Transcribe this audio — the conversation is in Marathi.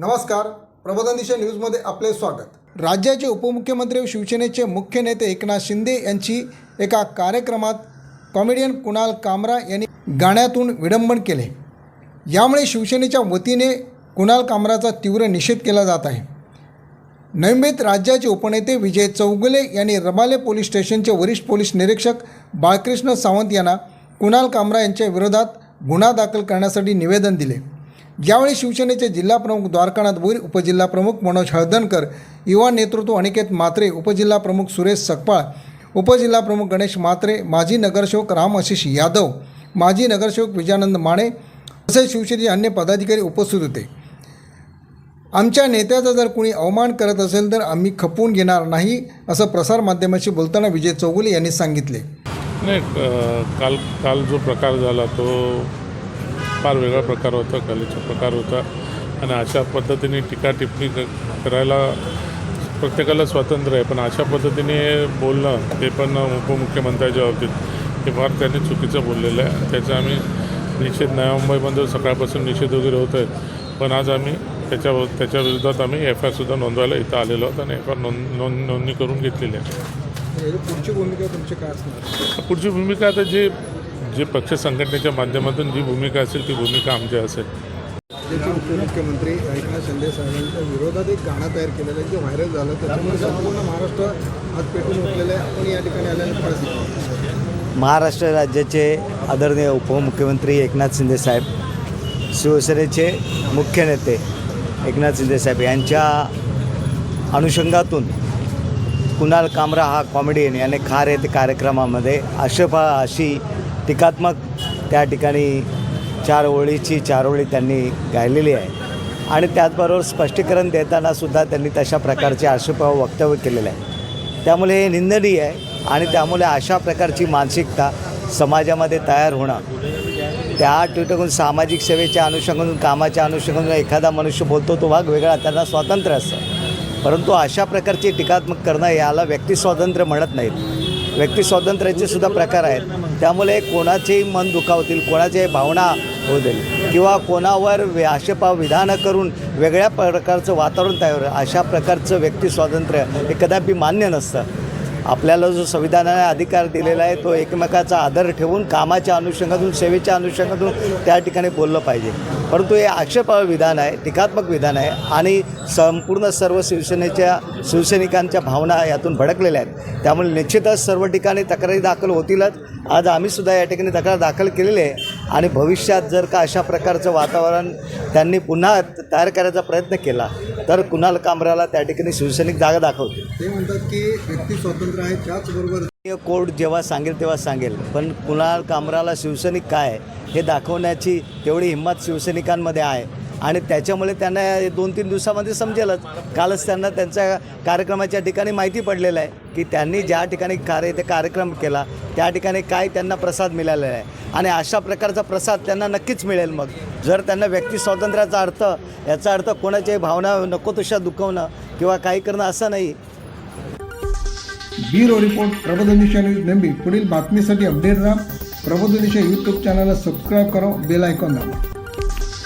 नमस्कार प्रबोधन दिशा न्यूजमध्ये आपले स्वागत. राज्याचे उपमुख्यमंत्री शिवसेनेचे मुख्य नेते एकनाथ शिंदे यांची एका कार्यक्रमात कॉमेडियन कुणाल कामरा यांनी गाण्यातून विडंबन केले. यामुळे शिवसेनेच्या वतीने कुणाल कामराचा तीव्र निषेध केला जात आहे. नैमित राज्याचे उपनेते विजय चौगुले यांनी रबाले पोलीस स्टेशनचे वरिष्ठ पोलीस निरीक्षक बाळकृष्ण सावंत यांना कुणाल कामरा यांच्या विरोधात गुन्हा दाखल करण्यासाठी निवेदन दिले. यावेळी शिवसेनेचे जिल्हाप्रमुख द्वारकानाथ भोईर उपजिल्हाप्रमुख मनोज हळदणकर युवा नेतृत्व अनिकेत मात्रे उपजिल्हाप्रमुख सुरेश सकपाळ उपजिल्हाप्रमुख गणेश मात्रे माजी नगरसेवक राम आशिष यादव माजी नगरसेवक विजयानंद माने तसेच शिवसेनेचे अन्य पदाधिकारी उपस्थित होते. आमच्या नेत्याचा जर कोणी अवमान करत असेल तर आम्ही खपवून घेणार नाही असं प्रसारमाध्यमाशी बोलताना विजय चौगुले यांनी सांगितले. नाही काल काल जो प्रकार झाला तो फार वेगळा प्रकार होता कलेचा प्रकार होता. आणि अशा पद्धतीने टीका टिप्पणी क- करायला प्रत्येकाला स्वातंत्र्य आहे. पण अशा पद्धतीने बोलणं ते पण उपमुख्यमंत्र्याच्या बाबतीत हे फार त्यांनी चुकीचं बोललेलं आहे. त्याचा आम्ही निषेध नव्या मुंबईमध्ये सकाळपासून निषेध वगैरे होत आहेत. पण आज आम्ही त्याच्या त्याच्या विरोधात आम्ही एफ आय सुद्धा नोंदवायला इथं आलेलो आहोत आणि एफ आय नोंद नोंद नोंदणी करून घेतलेली आहे. पुढची भूमिका तुमची काय असणार? पुढची भूमिका आता जे जे पक्ष संघटनेच्या माध्यमातून जी भूमिका असेल ती भूमिका आमची असेल. राज्याचे उपमुख्यमंत्री एकनाथ शिंदे साहेबांच्या विरोधात एक गाणं तयार केलेलं आहे जे व्हायरल झालं. त्याच्यामुळे संपूर्ण महाराष्ट्र आज पेटून उठलेलं आहे. आपण या ठिकाणी? महाराष्ट्र राज्याचे आदरणीय उपमुख्यमंत्री एकनाथ शिंदे साहेब शिवसेनेचे मुख्य नेते एकनाथ शिंदे साहेब यांच्या अनुषंगातून कुणाल कामरा हा कॉमेडियन याने खार येथे कार्यक्रमामध्ये अशफा अशी टीकात्मक त्या ठिकाणी चार ओळीची चार ओळी त्यांनी गायलेली आहे. आणि त्याचबरोबर स्पष्टीकरण देताना सुद्धा त्यांनी तशा प्रकारचे आक्षेपार्ह वक्तव्य केलेलं आहे. त्यामुळे हे निंदनीय आहे आणि त्यामुळे अशा प्रकारची मानसिकता समाजामध्ये तयार होणं त्या ठिकाणून सामाजिक सेवेच्या अनुषंगातून कामाच्या अनुषंगातून एखादा मनुष्य बोलतो तो भाग वेगळा त्यांना स्वातंत्र्य असतं. परंतु अशा प्रकारची टीकात्मक करणं याला व्यक्ती स्वातंत्र्य म्हणत नाहीत. व्यक्ती स्वातंत्र्याचे सुद्धा प्रकार आहेत. त्यामुळे कोणाचेही मन दुखावतील कोणाच्याही भावना होतील किंवा कोणावर आक्षेपा विधानं करून वेगळ्या प्रकारचं वातावरण तयार अशा प्रकारचं व्यक्ती स्वातंत्र्य हे कदापि मान्य नसतं. आपल्याला जो संविधानाने अधिकार दिलेला आहे तो एकमेकाचा आदर ठेवून कामाच्या अनुषंगातून सेवेच्या अनुषंगातून त्या ठिकाणी बोललं पाहिजे. परंतु हे आक्षेपाळ विधान आहे टीकात्मक विधान आहे आणि संपूर्ण सर्व शिवसेनेच्या शिवसैनिकांच्या भावना यातून भडकलेल्या आहेत. त्यामुळे निश्चितच सर्व ठिकाणी तक्रारी दाखल होतीलच. आज आम्हीसुद्धा या ठिकाणी तक्रार दाखल केलेली आहे आणि भविष्यात जर का अशा प्रकारचं वातावरण त्यांनी पुन्हा तयार करायचा प्रयत्न केला तर कुणाल कामराला त्या ठिकाणी शिवसैनिक जागा दाखवतील. ते म्हणतात की व्यक्ती स्वातंत्र्य आहे त्याचबरोबर कोर्ट जेव्हा सांगेल तेव्हा सांगेल. पण कुणाल कामराला शिवसैनिक काय हे दाखवण्याची तेवढी हिंमत शिवसैनिकांमध्ये आहे. आणि त्याच्यामुळे त्यांना दोन तीन दिवसामध्ये समजेलच. कालच त्यांना त्यांच्या कार्यक्रमाच्या ठिकाणी माहिती पडलेलं आहे की त्यांनी ज्या ठिकाणी कार्य ते कार्यक्रम केला त्या ठिकाणी काय त्यांना प्रसाद मिळालेला आहे. आणि अशा प्रकारचा प्रसाद त्यांना नक्कीच मिळेल मग. जर त्यांना व्यक्ती स्वातंत्र्याचा अर्थ याचा अर्थ कोणाच्याही भावना नको तशा दुखवणं किंवा काही करणं असं नाही. ब्युरो रिपोर्ट प्रबोधनिशा न्यूज नेहमी. पुढील बातमीसाठी अपडेट राहा. प्रबोधनिशा यूट्यूब चॅनलला सबस्क्राईब करा बेल आयकॉन दाबा.